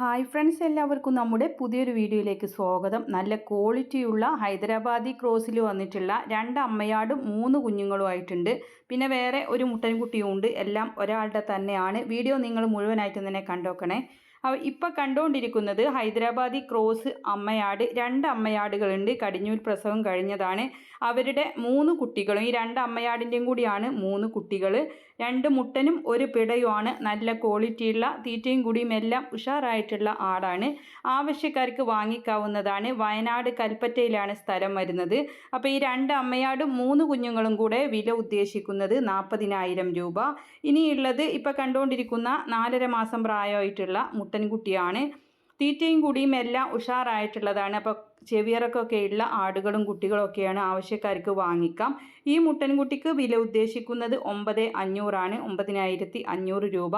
Hi friends എല്ലാവർക്കും നമ്മുടെ പുതിയൊരു വീഡിയോയിലേക്ക് സ്വാഗതം. നല്ല ക്വാളിറ്റിയുള്ള ഹൈദരാബാദി ക്രോസിൽ വന്നിട്ടുള്ള രണ്ട് അമ്മയാടും മൂന്ന് കുഞ്ഞുങ്ങളുമായിട്ടുണ്ട് പിന്നെ വേറെ ഒരു മുട്ടൻകുട്ടിയും ഉണ്ട്. എല്ലാം ഒരാളുടെ തന്നെയാണ്. വീഡിയോ നിങ്ങൾ മുഴുവനായിട്ട് തന്നെ കണ്ടോക്കണേ. ഇപ്പം കണ്ടുകൊണ്ടിരിക്കുന്നത് ഹൈദരാബാദി ക്രോസ് അമ്മയാട് രണ്ട് അമ്മയാടുകളുണ്ട്. കടിഞ്ഞൂൽ പ്രസവം കഴിഞ്ഞതാണ്. അവരുടെ മൂന്ന് കുട്ടികളും ഈ രണ്ട് അമ്മയാടിന്റെയും കൂടിയാണ് മൂന്ന് കുട്ടികൾ രണ്ട് മുട്ടനും ഒരു പിടയുമാണ്. നല്ല ക്വാളിറ്റിയുള്ള തീറ്റയും കൂടിയും എല്ലാം ഉഷാറായിട്ടുള്ള ആടാണ്. ആവശ്യക്കാർക്ക് വാങ്ങിക്കാവുന്നതാണ്. വയനാട് കൽപ്പറ്റയിലാണ് സ്ഥലം വരുന്നത്. അപ്പോൾ ഈ രണ്ട് അമ്മയാടും മൂന്ന് കുഞ്ഞുങ്ങളും കൂടെ വില ഉദ്ദേശിക്കുന്നത് നാൽപ്പതിനായിരം രൂപ. ഇനിയുള്ളത് ഇപ്പോൾ കണ്ടുകൊണ്ടിരിക്കുന്ന നാലര മാസം പ്രായമായിട്ടുള്ള മുട്ടൻകുട്ടിയാണ് തീറ്റയും കുടിയും എല്ലാം ഉഷാറായിട്ടുള്ളതാണ്. അപ്പോൾ ചെവിയറക്കൊക്കെ ഉള്ള ആടുകളും കുട്ടികളൊക്കെയാണ് ആവശ്യക്കാർക്ക് വാങ്ങിക്കാം. ഈ മുട്ടൻകുട്ടിക്ക് വില ഉദ്ദേശിക്കുന്നത് ഒമ്പത് അഞ്ഞൂറാണ് ഒമ്പതിനായിരത്തി അഞ്ഞൂറ് രൂപ.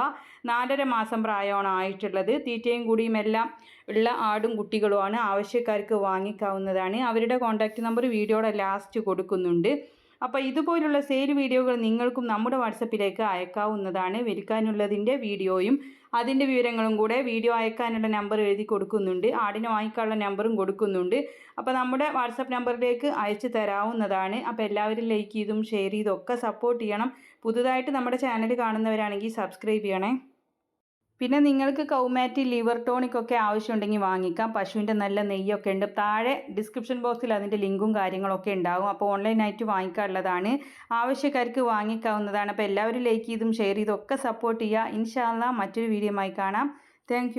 നാലര മാസം പ്രായമാണ് ആയിട്ടുള്ളത്. തീറ്റയും കുടിയും എല്ലാം ഉള്ള ആടും കുട്ടികളുമാണ് ആവശ്യക്കാർക്ക് വാങ്ങിക്കാവുന്നതാണ്. അവരുടെ കോൺടാക്റ്റ് നമ്പർ വീഡിയോയുടെ ലാസ്റ്റ് കൊടുക്കുന്നുണ്ട്. അപ്പോൾ ഇതുപോലുള്ള സെയിൽ വീഡിയോകൾ നിങ്ങൾക്കും നമ്മുടെ വാട്സപ്പിലേക്ക് അയക്കാവുന്നതാണ്. വിൽക്കാനുള്ളതിന്റെ വീഡിയോയും അതിന്റെ വിവരങ്ങളും കൂടെ വീഡിയോ അയക്കാനുള്ള നമ്പർ എഴുതി കൊടുക്കുന്നുണ്ട്. ആടിനെ വാങ്ങിക്കാനുള്ള നമ്പറും കൊടുക്കുന്നുണ്ട്. അപ്പോൾ നമ്മുടെ വാട്സപ്പ് നമ്പറിലേക്ക് അയച്ചു തരാവുന്നതാണ്. അപ്പോൾ എല്ലാവരും ലൈക്ക് ചെയ്തും ഷെയർ ചെയ്തും ഒക്കെ സപ്പോർട്ട് ചെയ്യണം. പുതുതായിട്ട് നമ്മുടെ ചാനൽ കാണുന്നവരാണെങ്കിൽ സബ്സ്ക്രൈബ് ചെയ്യണേ. പിന്നെ നിങ്ങൾക്ക് കൗമാറ്റി ലിവർ ടോണിക് ഒക്കെ ആവശ്യമുണ്ടെങ്കിൽ വാങ്ങിക്കാം. പശുവിന്റെ നല്ല നെയ്യൊക്കെ ഉണ്ട്. താഴെ ഡിസ്ക്രിപ്ഷൻ ബോക്സിൽ അതിന്റെ ലിങ്കും കാര്യങ്ങളൊക്കെ ഉണ്ടാവും. അപ്പോൾ ഓൺലൈനായിട്ട് വാങ്ങിക്കാനുള്ളതാണ്. ആവശ്യക്കാർക്ക് വാങ്ങിക്കാവുന്നതാണ്. അപ്പോൾ എല്ലാവരും ലൈക്ക് ചെയ്തും ഷെയർ ചെയ്തും ഒക്കെ സപ്പോർട്ട് ചെയ്യുക. ഇൻഷാല്ല മറ്റൊരു വീഡിയോ ആയി കാണാം. താങ്ക്